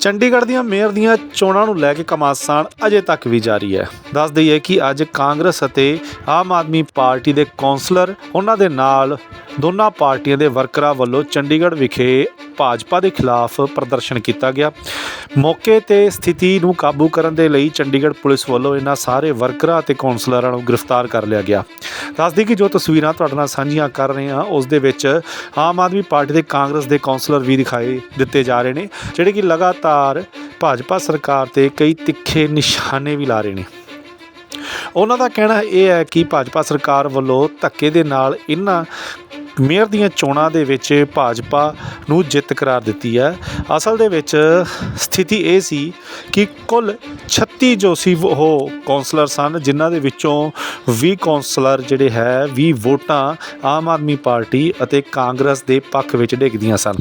ਚੰਡੀਗੜ੍ਹ ਦੀਆਂ ਮੇਅਰ ਦੀਆਂ ਚੋਣਾਂ ਨੂੰ ਲੈ ਕੇ ਕਮਾਸਾਨ ਅਜੇ ਤੱਕ ਵੀ ਜਾਰੀ ਹੈ। ਦੱਸ ਦਈਏ ਕਿ ਅੱਜ ਕਾਂਗਰਸ ਅਤੇ ਆਮ ਆਦਮੀ ਪਾਰਟੀ ਦੇ ਕੌਂਸਲਰ, ਉਹਨਾਂ ਦੇ ਨਾਲ ਦੋਨਾਂ ਪਾਰਟੀਆਂ ਦੇ ਵਰਕਰਾਂ ਵੱਲੋਂ ਚੰਡੀਗੜ੍ਹ ਵਿਖੇ ਭਾਜਪਾ ਦੇ ਖਿਲਾਫ ਪ੍ਰਦਰਸ਼ਨ ਕੀਤਾ ਗਿਆ। ਮੌਕੇ ਤੇ ਸਥਿਤੀ ਨੂੰ ਕਾਬੂ ਕਰਨ ਦੇ ਲਈ ਚੰਡੀਗੜ੍ਹ ਪੁਲਿਸ ਵੱਲੋਂ ਇਹਨਾਂ ਸਾਰੇ ਵਰਕਰਾਂ ਅਤੇ ਕੌਂਸਲਰਾਂ ਨੂੰ ਗ੍ਰਿਫਤਾਰ ਕਰ ਲਿਆ ਗਿਆ। ਦੱਸਦੀ ਕਿ ਜੋ ਤਸਵੀਰਾਂ ਤੁਹਾਡੇ ਨਾਲ ਸਾਂਝੀਆਂ ਕਰ ਰਹੇ ਹਾਂ, ਉਸ ਦੇ ਵਿੱਚ ਆਮ ਆਦਮੀ ਪਾਰਟੀ ਦੇ ਕਾਂਗਰਸ ਦੇ ਕੌਂਸਲਰ ਵੀ ਦਿਖਾਈ ਦਿੱਤੇ ਜਾ ਰਹੇ ਨੇ, ਜਿਹੜੇ ਕਿ ਲਗਾ ਲਗਾਤਾਰ ਭਾਜਪਾ ਸਰਕਾਰ ਤੇ ਕਈ ਤਿੱਖੇ ਨਿਸ਼ਾਨੇ ਵੀ ਲਾ ਰਹੇ ਨੇ। ਉਹਨਾਂ ਦਾ ਕਹਿਣਾ ਇਹ ਹੈ ਕਿ ਭਾਜਪਾ ਸਰਕਾਰ ਵੱਲੋਂ ਧੱਕੇ ਦੇ ਨਾਲ ਇਹਨਾਂ ਮੇਅਰ ਦੀਆਂ ਚੋਣਾਂ ਦੇ ਵਿੱਚ ਭਾਜਪਾ ਨੂੰ ਜਿੱਤ ਕਰਾਰ ਦਿੱਤੀ ਹੈ। ਅਸਲ ਦੇ ਵਿੱਚ ਸਥਿਤੀ ਇਹ ਸੀ ਕਿ ਕੁੱਲ 36 ਜੋ ਸੀ ਉਹ ਕੌਂਸਲਰ ਸਨ, ਜਿਨ੍ਹਾਂ ਦੇ ਵਿੱਚੋਂ 20 ਕੌਂਸਲਰ ਜਿਹੜੇ ਹੈ 20 ਵੋਟਾਂ ਆਮ ਆਦਮੀ ਪਾਰਟੀ ਅਤੇ ਕਾਂਗਰਸ ਦੇ ਪੱਖ ਵਿੱਚ ਡਿੱਗਦੀਆਂ ਸਨ।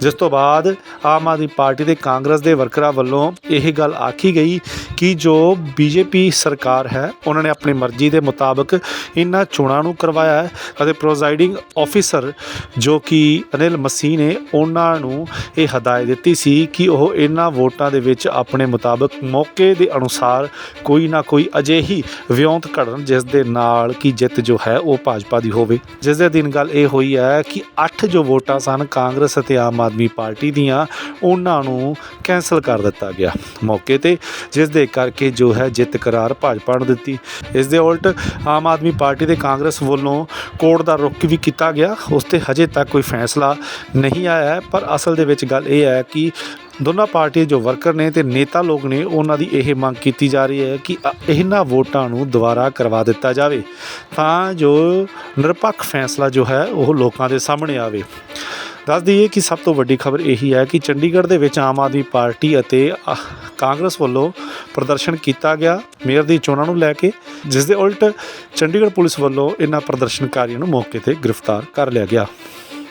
ਜਿਸ ਤੋਂ ਬਾਅਦ ਆਮ ਆਦਮੀ ਪਾਰਟੀ ਦੇ ਕਾਂਗਰਸ ਦੇ ਵਰਕਰਾਂ ਵੱਲੋਂ ਇਹ ਗੱਲ ਆਖੀ ਗਈ ਕਿ ਜੋ ਬੀਜੇਪੀ ਸਰਕਾਰ ਹੈ, ਉਹਨਾਂ ਨੇ ਆਪਣੀ ਮਰਜ਼ੀ ਦੇ ਮੁਤਾਬਕ ਇਹਨਾਂ ਚੋਣਾਂ ਨੂੰ ਕਰਵਾਇਆ ਹੈ ਅਤੇ ਪ੍ਰੋਜ਼ਾਈਡਿੰਗ ਆਫੀਸਰ ਜੋ ਕਿ ਅਨਿਲ ਮਸੀਹ ਨੇ, ਉਹਨਾਂ ਨੂੰ ਇਹ ਹਦਾਇਤ ਦਿੱਤੀ ਸੀ ਕਿ ਉਹ ਇਹਨਾਂ ਵੋਟਾਂ ਦੇ ਵਿੱਚ ਆਪਣੇ ਮੁਤਾਬਕ ਮੌਕੇ ਦੇ ਅਨੁਸਾਰ ਕੋਈ ਨਾ ਕੋਈ ਅਜਿਹੀ ਵਿਉਂਤ ਘੜਨ ਜਿਸ ਦੇ ਨਾਲ ਕਿ ਜਿੱਤ ਜੋ ਹੈ ਉਹ ਭਾਜਪਾ ਦੀ ਹੋਵੇ। ਜਿਸ ਦੇ ਦਿਨ ਗੱਲ ਇਹ ਹੋਈ ਹੈ ਕਿ 8 ਜੋ ਵੋਟਾਂ ਸਨ ਕਾਂਗਰਸ ਅਤੇ ਆਮ ਆਦਮੀ ਪਾਰਟੀ ਦੀਆਂ ਉਹਨਾਂ ਨੂੰ ਕੈਨਸਲ ਕਰ ਦਿੱਤਾ ਗਿਆ। ਮੌਕੇ ਤੇ ਜਿਸ ਦੇ ਕਰਕੇ ਜੋ ਹੈ ਜਿੱਤ ਕਰਾਰ ਭਾਜਪਾ ਨੂੰ ਦਿੱਤੀ। ਇਸ ਦੇ ਉਲਟ ਆਮ ਆਦਮੀ ਪਾਰਟੀ ਤੇ ਕਾਂਗਰਸ ਵੱਲੋਂ ਕੋਰਟ ਦਾ ਰੁਖ ਵੀ ਕੀਤਾ ਗਿਆ। ਉਸ ਤੇ ਹਜੇ ਤੱਕ ਕੋਈ ਫੈਸਲਾ ਨਹੀਂ ਆਇਆ ਪਰ ਅਸਲ ਦੇ ਵਿੱਚ ਗੱਲ ਇਹ ਹੈ ਕਿ ਦੋਨਾਂ ਪਾਰਟੀਆਂ ਜੋ ਵਰਕਰ ਨੇ ਤੇ ਨੇਤਾ ਲੋਕ ਨੇ, ਉਹਨਾਂ ਦੀ ਇਹ ਮੰਗ ਕੀਤੀ ਜਾ ਰਹੀ ਹੈ ਕਿ ਇਹਨਾਂ ਵੋਟਾਂ ਨੂੰ ਦੁਬਾਰਾ ਕਰਵਾ ਦਿੱਤਾ ਜਾਵੇ। ਤਾਂ ਜੋ ਨਿਰਪੱਖ ਫੈਸਲਾ ਜੋ ਹੈ, ਉਹ ਲੋਕਾਂ ਦੇ ਸਾਹਮਣੇ ਆਵੇ। ਦੱਸ ਦਈਏ ਕਿ ਸਭ ਤੋਂ ਵੱਡੀ ਖਬਰ ਇਹੀ ਹੈ ਕਿ ਚੰਡੀਗੜ੍ਹ ਦੇ ਵਿੱਚ ਆਮ ਆਦਮੀ ਪਾਰਟੀ ਅਤੇ ਕਾਂਗਰਸ ਵੱਲੋਂ ਪ੍ਰਦਰਸ਼ਨ ਕੀਤਾ ਗਿਆ, ਮੇਅਰ ਦੀ ਚੋਣਾਂ ਨੂੰ ਲੈ ਕੇ, ਜਿਸ ਦੇ ਉਲਟ ਚੰਡੀਗੜ੍ਹ ਪੁਲਿਸ ਵੱਲੋਂ ਇਹਨਾਂ ਪ੍ਰਦਰਸ਼ਨਕਾਰੀਆਂ ਨੂੰ ਮੌਕੇ ਤੇ ਗ੍ਰਿਫਤਾਰ ਕਰ ਲਿਆ ਗਿਆ।